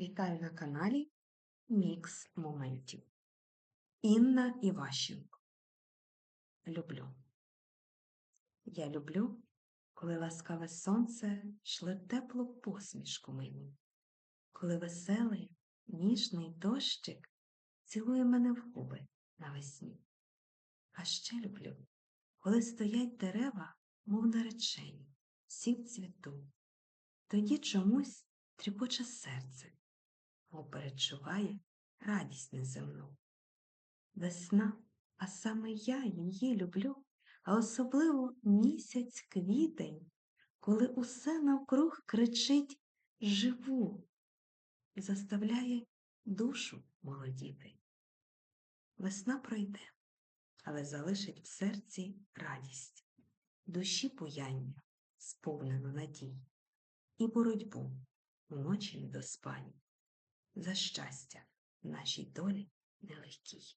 Вітаю на каналі Мікс Моментів. Інна Іващенко. Люблю. Я люблю, коли ласкаве сонце шле теплу посмішку мені, коли веселий, ніжний дощик цілує мене в губи навесні. А ще люблю, коли стоять дерева, мов наречені, всі в цвіту. Тоді чомусь тріпоче серце, мов перечуває радість неземну. Весна, а саме я її люблю, а особливо місяць квітень, коли усе навкруг кричить живу і заставляє душу молодіти. Весна пройде, але залишить в серці радість, душі буяння, сповнену надій і боротьбу у ночі недоспані, за щастя в нашій долі нелегкій.